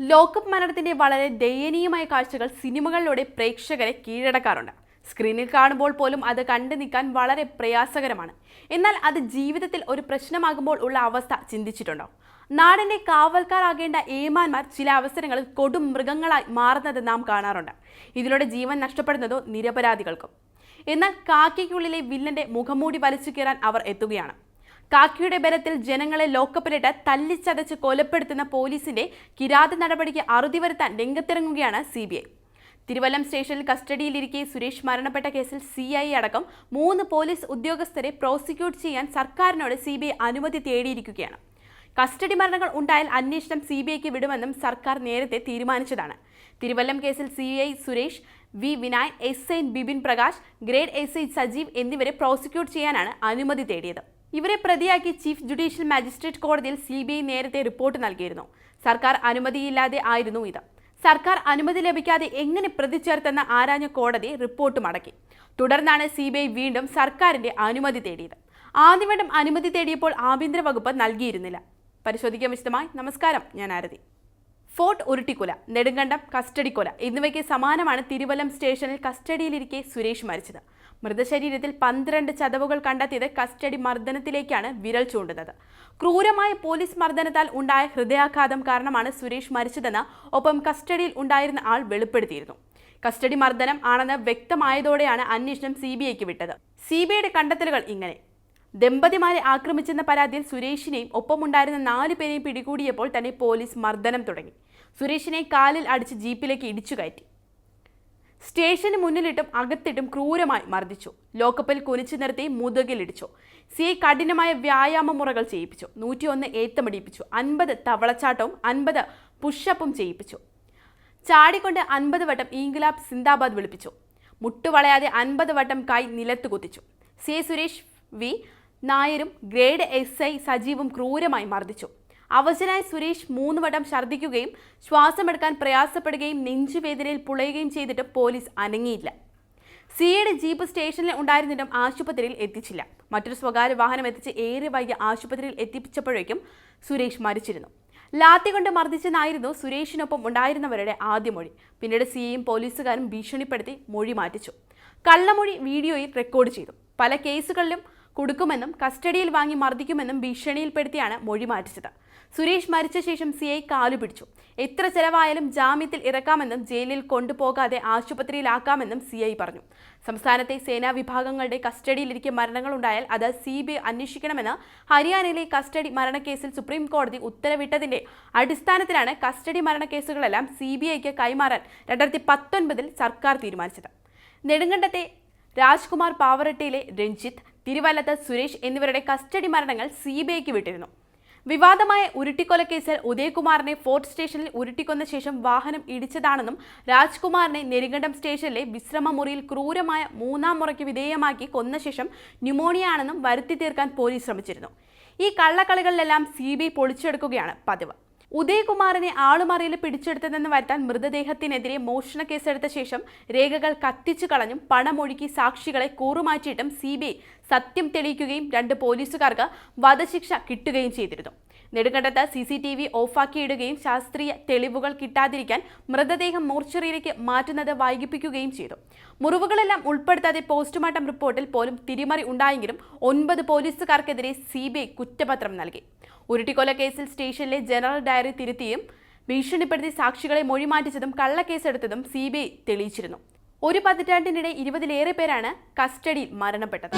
Lockup മരണത്തിന്റെ വളരെ ദയനീയമായ കാഴ്ചകൾ സിനിമകളിലൂടെ പ്രേക്ഷകരെ കീഴടക്കാറുണ്ട്. സ്ക്രീനിൽ കാണുമ്പോൾ പോലും അത് കണ്ടു നിൽക്കാൻ വളരെ പ്രയാസകരമാണ്. എന്നാൽ അത് ജീവിതത്തിൽ ഒരു പ്രശ്നമാകുമ്പോൾ ഉള്ള അവസ്ഥ ചിന്തിച്ചിട്ടുണ്ടോ? നാടിന്റെ കാവൽക്കാരാകേണ്ട ഏമാന്മാർ ചില അവസരങ്ങളിൽ കൊടും മൃഗങ്ങളായി മാറുന്നത് നാം കാണാറുണ്ട്. ഇതിലൂടെ ജീവൻ നഷ്ടപ്പെടുന്നതോ നിരപരാധികൾക്കും. എന്നാൽ കാക്കയ്ക്കുള്ളിലെ വില്ലന്റെ മുഖംമൂടി വലിച്ചു കയറാൻ അവർ എത്തുകയാണ്. കാക്കിയുടെ ബലത്തിൽ ജനങ്ങളെ ലോക്കപ്പിലിട്ട് തല്ലിച്ചതച്ച് കൊലപ്പെടുത്തുന്ന പോലീസിന്റെ കിരാത നടപടിക്ക് അറുതി വരുത്താൻ രംഗത്തിറങ്ങുകയാണ് സി ബി ഐ. തിരുവല്ലം സ്റ്റേഷനിൽ കസ്റ്റഡിയിലിരിക്കെ സുരേഷ് മരണപ്പെട്ട കേസിൽ സി ഐ അടക്കം മൂന്ന് പോലീസ് ഉദ്യോഗസ്ഥരെ പ്രോസിക്യൂട്ട് ചെയ്യാൻ സർക്കാരിനോട് സി അനുമതി തേടിയിരിക്കുകയാണ്. കസ്റ്റഡി മരണങ്ങൾ ഉണ്ടായാൽ അന്വേഷണം സി ബി ഐക്ക് വിടുമെന്നും സർക്കാർ നേരത്തെ തീരുമാനിച്ചതാണ്. തിരുവല്ലം കേസിൽ C I Suresh V Vinayan S I Bipin Prakash grade S I Sajeev എന്നിവരെ പ്രോസിക്യൂട്ട് ചെയ്യാനാണ് അനുമതി തേടിയത്. ഇവരെ പ്രതിയാക്കി ചീഫ് ജുഡീഷ്യൽ മജിസ്ട്രേറ്റ് കോടതിയിൽ സി ബി ഐ നേരത്തെ റിപ്പോർട്ട് നൽകിയിരുന്നു. സർക്കാർ അനുമതിയില്ലാതെ ആയിരുന്നു ഇത്. സർക്കാർ അനുമതി ലഭിക്കാതെ എങ്ങനെ പ്രതിചേർത്തെന്ന് ആരാഞ്ഞ കോടതി റിപ്പോർട്ട് മടക്കി. തുടർന്നാണ് സി വീണ്ടും സർക്കാരിന്റെ അനുമതി തേടിയത്. ആദ്യവട്ടം അനുമതി തേടിയപ്പോൾ ആഭ്യന്തര വകുപ്പ് നൽകിയിരുന്നില്ല. പരിശോധിക്കാൻ വിശദമായി. നമസ്കാരം ഞാൻ ആരതി. ഫോർട്ട് ഉരുട്ടിക്കൊല നെടുങ്കണ്ടം കസ്റ്റഡി കൊല എന്നിവയ്ക്ക് സമാനമാണ് തിരുവല്ലം സ്റ്റേഷനിൽ കസ്റ്റഡിയിലിരിക്കെ സുരേഷ് മരിച്ചത്. മൃതശരീരത്തിൽ പന്ത്രണ്ട് ചതവുകൾ കണ്ടെത്തിയത് കസ്റ്റഡി മർദ്ദനത്തിലേക്കാണ് വിരൽ ചൂണ്ടുന്നത്. ക്രൂരമായ പോലീസ് മർദ്ദനത്താൽ ഉണ്ടായ ഹൃദയാഘാതം കാരണമാണ് സുരേഷ് മരിച്ചതെന്ന് ഒപ്പം കസ്റ്റഡിയിൽ ഉണ്ടായിരുന്ന ആൾ വെളിപ്പെടുത്തിയിരുന്നു. കസ്റ്റഡി മർദ്ദനം ആണെന്ന് വ്യക്തമായതോടെയാണ് അന്വേഷണം സി ബി ഐക്ക് വിട്ടത്. സി ബി ഐയുടെ കണ്ടെത്തലുകൾ ഇങ്ങനെ. ദമ്പതിമാരെ ആക്രമിച്ചെന്ന പരാതിയിൽ സുരേഷിനെയും ഒപ്പമുണ്ടായിരുന്ന നാല് പേരെയും പിടികൂടിയപ്പോൾ തന്നെ പോലീസ് മർദ്ദനം തുടങ്ങി. സുരേഷിനെ കാലിൽ അടിച്ച് ജീപ്പിലേക്ക് ഇടിച്ചു കയറ്റി. സ്റ്റേഷന് മുന്നിലിട്ടും അകത്തിട്ടും ക്രൂരമായി മർദ്ദിച്ചു. ലോക്കപ്പിൽ കുനിച്ചു നിർത്തി മുതുകിലിടിച്ചു. സി കഠിനമായ വ്യായാമ മുറകൾ ചെയ്യിപ്പിച്ചു. നൂറ്റിയൊന്ന് ഏത്തമടിയിപ്പിച്ചു അൻപത് തവളച്ചാട്ടവും അൻപത് പുഷപ്പും ചെയ്യിപ്പിച്ചു. ചാടിക്കൊണ്ട് അൻപത് വട്ടം ഇംഗ്ലാബ് സിന്ദാബാദ് വിളിപ്പിച്ചു. മുട്ടുവളയാതെ അൻപത് വട്ടം കൈ നിലത്ത് കുത്തിച്ചു. സി സുരേഷ് വി നായരും ഗ്രേഡ് എസ് ഐ സജീവും ക്രൂരമായി മർദ്ദിച്ചു. അവശനായ സുരേഷ് മൂന്ന് വട്ടം ഛർദ്ദിക്കുകയും ശ്വാസമെടുക്കാൻ പ്രയാസപ്പെടുകയും നെഞ്ചുവേദനയിൽ പുളയുകയും ചെയ്തിട്ട് പോലീസ് അനങ്ങിയില്ല. സിയുടെ ജീപ്പ് സ്റ്റേഷനിൽ ഉണ്ടായിരുന്നിട്ടും ആശുപത്രിയിൽ എത്തിച്ചില്ല. മറ്റൊരു സ്വകാര്യ വാഹനം എത്തിച്ച് ഏറെ വൈകി ആശുപത്രിയിൽ എത്തിപ്പിച്ചപ്പോഴേക്കും സുരേഷ് മരിച്ചിരുന്നു. ലാത്തി കൊണ്ട് മർദ്ദിച്ചെന്നായിരുന്നു സുരേഷിനൊപ്പം ഉണ്ടായിരുന്നവരുടെ ആദ്യ മൊഴി. പിന്നീട് സിയും പോലീസുകാരും ഭീഷണിപ്പെടുത്തി മൊഴി മാറ്റിച്ചു. കള്ളമൊഴി വീഡിയോയിൽ റെക്കോർഡ് ചെയ്തു. പല കേസുകളിലും കൊടുക്കുമെന്നും കസ്റ്റഡിയിൽ വാങ്ങി മർദ്ദിക്കുമെന്നും ഭീഷണിയിൽപ്പെടുത്തിയാണ് മൊഴി മാറ്റിച്ചത്. സുരേഷ് മരിച്ച ശേഷം സി ഐ കാലു പിടിച്ചു. എത്ര ചെലവായാലും ജാമ്യത്തിൽ ഇറക്കാമെന്നും ജയിലിൽ കൊണ്ടുപോകാതെ ആശുപത്രിയിലാക്കാമെന്നും സി ഐ പറഞ്ഞു. സംസ്ഥാനത്തെ സേനാ വിഭാഗങ്ങളുടെ കസ്റ്റഡിയിലിരിക്കെ മരണങ്ങളുണ്ടായാൽ അത് സി ബി ഐ അന്വേഷിക്കണമെന്ന് ഹരിയാനയിലെ കസ്റ്റഡി മരണക്കേസിൽ സുപ്രീം കോടതി ഉത്തരവിട്ടതിന്റെ അടിസ്ഥാനത്തിലാണ് കസ്റ്റഡി മരണക്കേസുകളെല്ലാം സി ബി ഐക്ക് കൈമാറാൻ രണ്ടായിരത്തി പത്തൊൻപതിൽ സർക്കാർ തീരുമാനിച്ചത്. നെടുങ്കണ്ടത്തെ രാജ്കുമാർ പാവറട്ടിയിലെ രഞ്ജിത്ത് തിരുവല്ലത്ത് സുരേഷ് എന്നിവരുടെ കസ്റ്റഡി മരണങ്ങൾ സി ബി ഐക്ക് വിട്ടിരുന്നു. വിവാദമായ ഉരുട്ടിക്കൊലക്കേസിൽ ഉദയകുമാറിനെ ഫോർട്ട് സ്റ്റേഷനിൽ ഉരുട്ടിക്കൊന്ന ശേഷം വാഹനം ഇടിച്ചതാണെന്നും രാജ്കുമാറിനെ നെരുങ്കണ്ടം സ്റ്റേഷനിലെ വിശ്രമ മുറിയിൽ ക്രൂരമായ മൂന്നാം മുറയ്ക്ക് വിധേയമാക്കി കൊന്ന ശേഷം ന്യൂമോണിയ ആണെന്നും വരുത്തി തീർക്കാൻ പോലീസ് ശ്രമിച്ചിരുന്നു. ഈ കള്ളക്കളികളിലെല്ലാം സി ബി പൊളിച്ചെടുക്കുകയാണ് പതിവ്. ഉദയകുമാറിനെ ആളുമറിയിൽ പിടിച്ചെടുത്തതെന്ന് വരുത്താൻ മൃതദേഹത്തിനെതിരെ മോഷണ കേസെടുത്ത ശേഷം രേഖകൾ കത്തിച്ചു കളഞ്ഞും പണമൊഴുക്കി സാക്ഷികളെ കൂറുമാറ്റിയിട്ടും സി സത്യം തെളിയിക്കുകയും രണ്ട് പോലീസുകാർക്ക് വധശിക്ഷ കിട്ടുകയും ചെയ്തിരുന്നു. നെടുങ്കണ്ടത്ത് സി സി ടി വി ഓഫാക്കിയിടുകയും ശാസ്ത്രീയ തെളിവുകൾ കിട്ടാതിരിക്കാൻ മൃതദേഹം മോർച്ചറിയിലേക്ക് മാറ്റുന്നത് വൈകിപ്പിക്കുകയും ചെയ്തു. മുറിവുകളെല്ലാം ഉൾപ്പെടുത്താതെ പോസ്റ്റ്മോർട്ടം റിപ്പോർട്ടിൽ പോലും തിരിമറി ഉണ്ടായെങ്കിലും ഒൻപത് പോലീസുകാർക്കെതിരെ സി ബി ഐ കുറ്റപത്രം നൽകി. ഉരുട്ടിക്കൊല കേസിൽ സ്റ്റേഷനിലെ ജനറൽ ഡയറി തിരുത്തിയും ഭീഷണിപ്പെടുത്തി സാക്ഷികളെ മൊഴിമാറ്റിച്ചതും കള്ളക്കേസെടുത്തതും സി ബി ഐ തെളിയിച്ചിരുന്നു. ഒരു പതിറ്റാണ്ടിനിടെ ഇരുപതിലേറെ പേരാണ് കസ്റ്റഡിയിൽ മരണപ്പെട്ടത്.